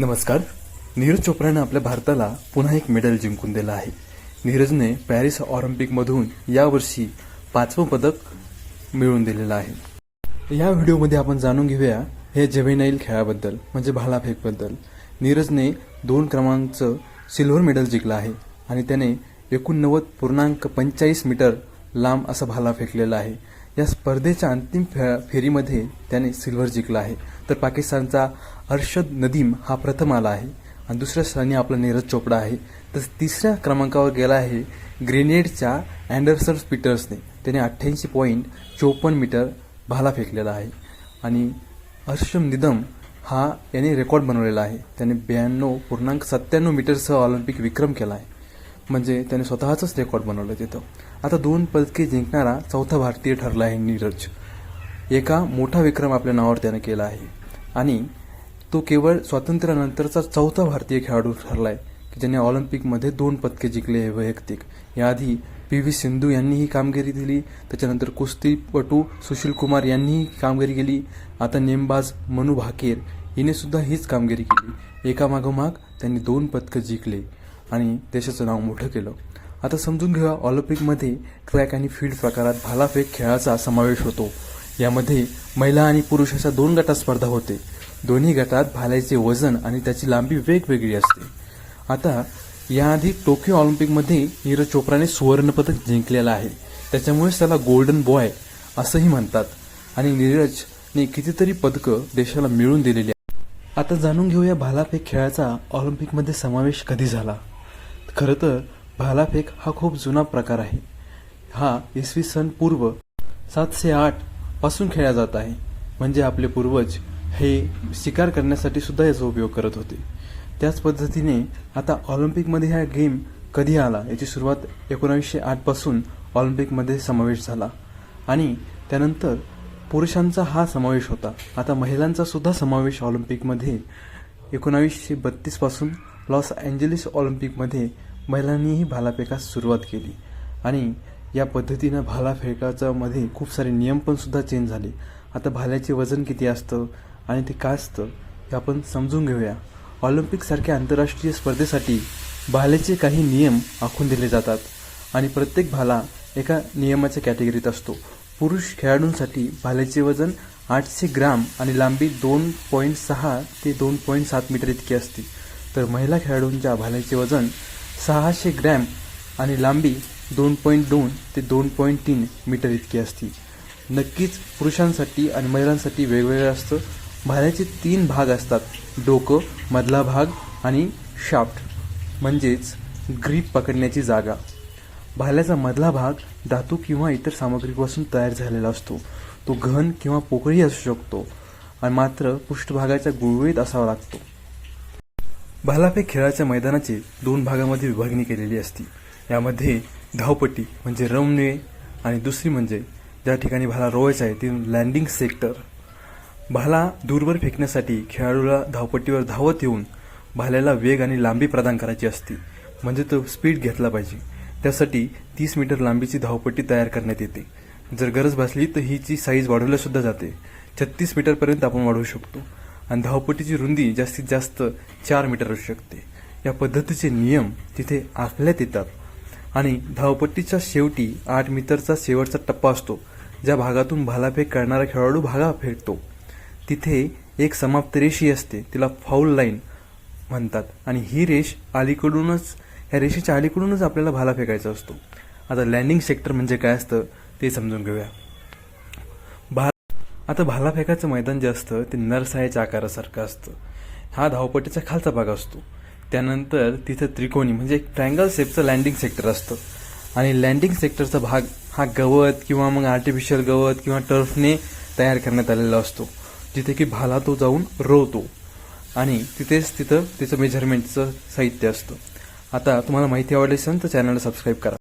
नमस्कार. नीरज चोप्रानं आपल्या भारताला पुन्हा एक मेडल जिंकून दिलं आहे. नीरजने पॅरिस ऑलिम्पिकमधून यावर्षी पाचवं पदक मिळवून दिलेलं आहे. या व्हिडिओमध्ये आपण जाणून घेऊया हे जेव्हेनाईल खेळाबद्दल म्हणजे भालाफेकबद्दल. नीरजने दोन क्रमांकचं सिल्व्हर मेडल जिंकलं आहे आणि त्याने एकोणनव्वद पूर्णांक पंचेचाळीस मीटर लांब असा भाला फेकलेला आहे. या स्पर्धेच्या अंतिम फे फेरीमध्ये त्याने सिल्वर जिंकला आहे. तर पाकिस्तानचा अर्शद नदीम हा प्रथम आला आहे आणि दुसऱ्या स्थानी आपला नीरज चोपडा आहे. तर तिसऱ्या क्रमांकावर गेला आहे ग्रेनेडच्या अँडरसन पीटर्सने. त्याने अठ्ठ्याऐंशी पॉईंट चोपन्न मीटर भाला फेकलेला आहे. आणि अर्शम निदम हा याने रेकॉर्ड बनवलेला आहे. त्याने ब्याण्णव पूर्णांक सत्त्याण्णव मीटरसह ऑलिम्पिक विक्रम केला आहे. म्हणजे त्याने स्वतःच रेकॉर्ड बनवलं तिथं. आता दोन पदके जिंकणारा चौथा भारतीय ठरला आहे नीरज. एका मोठा विक्रम आपल्या नावावर त्याने केला आहे. आणि तो केवळ स्वातंत्र्यानंतरचा चौथा भारतीय खेळाडू ठरला आहे की ज्याने ऑलिम्पिकमध्ये दोन पदके जिंकले हे वैयक्तिक. याआधी पी व्ही सिंधू यांनी ही कामगिरी दिली त्याच्यानंतर कुस्तीपटू सुशील कुमार यांनीही कामगिरी केली आता नेमबाज मनू भाकेर हिने सुद्धा हीच कामगिरी केली. एकामागोमाग त्यांनी दोन पदकं जिंकले. आणि देशाचं नाव मोठं केलं. आता समजून घेऊया ऑलिम्पिकमध्ये ट्रॅक आणि फील्ड प्रकारात भालाफेक खेळाचा समावेश होतो. यामध्ये महिला आणि पुरुष अशा दोन गटात स्पर्धा होते. दोन्ही गटात भाल्याचे वजन आणि त्याची लांबी वेगवेगळी असते. आता याआधी टोकियो ऑलिम्पिकमध्ये नीरज चोप्राने सुवर्णपदक जिंकलेलं आहे. त्याच्यामुळेच त्याला गोल्डन बॉय असंही म्हणतात. आणि नीरजने कितीतरी पदकं देशाला मिळवून दिलेली आहेत. आता जाणून घेऊया भालाफेक खेळाचा ऑलिम्पिकमध्ये समावेश कधी झाला? खरं तर भालाफेक हा खूप जुना प्रकार आहे. हा इसवी सन पूर्व सातशे आठपासून खेळला जात आहे. म्हणजे आपले पूर्वज हे शिकार करण्यासाठी सुद्धा याचा उपयोग करत होते. त्याच पद्धतीने आता ऑलिम्पिकमध्ये हा गेम कधी आला याची सुरुवात एकोणावीसशे आठपासून ऑलिम्पिकमध्ये समावेश झाला. आणि त्यानंतर पुरुषांचा हा समावेश होता. आता महिलांचा सुद्धा समावेश ऑलिम्पिकमध्ये एकोणावीसशे बत्तीसपासून लॉस एंजलिस ऑलिम्पिकमध्ये महिलांनीही भालाफेकास सुरुवात केली. आणि या पद्धतीनं भालाफेकाचा मध्ये खूप सारे नियम पण सुद्धा चेंज झाले. आता भाल्याचे वजन किती असतं आणि ते काय असतं हे आपण समजून घेऊया. ऑलिम्पिकसारख्या आंतरराष्ट्रीय स्पर्धेसाठी भाल्याचे काही नियम आखून दिले जातात. आणि प्रत्येक भाला एका नियमाच्या कॅटेगरीत असतो. पुरुष खेळाडूंसाठी भाल्याचे वजन आठशे ग्राम आणि लांबी दोन पॉईंट सहा ते दोन पॉईंट सात मीटर इतकी असते. तर महिला खेळाडूंच्या भाल्याचे वजन सहाशे ग्रॅम आणि लांबी दोन पॉईंट दोन ते दोन पॉईंट तीन मीटर इतकी असते. नक्कीच पुरुषांसाठी आणि महिलांसाठी वेगवेगळं असतं. भाल्याचे तीन भाग असतात. डोकं मधला भाग आणि शाफ्ट. म्हणजेच ग्रीप पकडण्याची जागा. भाल्याचा मधला भाग धातू किंवा इतर सामग्रीपासून तयार झालेला असतो. तो घन किंवा पोकळी असू शकतो. आणि मात्र पृष्ठभागाच्या गुळगुळीत असावा लागतो. भालाफेक खेळाच्या मैदानाची दोन भागामध्ये विभागणी केलेली असती. यामध्ये धावपट्टी म्हणजे रमणे आणि दुसरी म्हणजे ज्या ठिकाणी भाला रोवायचा आहे ती लँडिंग सेक्टर भाला दूरवर फेकण्यासाठी खेळाडूला धावपट्टीवर धावत येऊन भाल्याला वेग आणि लांबी प्रदान करायची असते म्हणजे तो स्पीड घेतला पाहिजे. त्यासाठी तीस मीटर लांबीची धावपट्टी तयार करण्यात येते. जर गरज भासली तर हिची साईज वाढवल्यासुद्धा जाते. छत्तीस मीटरपर्यंत आपण वाढवू शकतो. आणि धावपट्टीची रुंदी जास्तीत जास्त चार मीटर असू शकते. या पद्धतीचे नियम तिथे आखल्यात येतात. आणि धावपट्टीच्या शेवटी आठ मीटरचा शेवटचा टप्पा असतो ज्या भागातून भालाफेक करणारा खेळाडू भागा फेकतो. तिथे एक समाप्त रेषी असते तिला फाऊल लाईन म्हणतात. आणि ही रेष अलीकडूनच ह्या रेषेच्या अलीकडूनच आपल्याला भाला फेकायचा असतो. आता लँडिंग सेक्टर म्हणजे काय असतं ते समजून घेऊया. आता भालाफेकाचं मैदान जे असतं ते नरसायाच्या आकारासारखं असतं. हा धावपट्टीचा खालचा भाग असतो. त्यानंतर तिथं त्रिकोणी म्हणजे एक ट्रँगल शेपचं लँडिंग सेक्टर असतं. आणि लँडिंग सेक्टरचा भाग हा गवत किंवा मग आर्टिफिशियल गवत किंवा टर्फने तयार करण्यात आलेला असतो. जिथे की भाला तो जाऊन रोवतो. आणि तिथेच तिथं तिचं मेजरमेंटचं साहित्य असतं. आता तुम्हाला माहिती आवडली असेल तर चॅनलला सबस्क्राईब करा.